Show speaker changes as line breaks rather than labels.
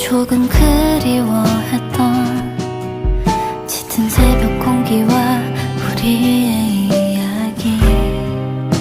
조금 그리워했던 짙은 새벽 공기와 우리의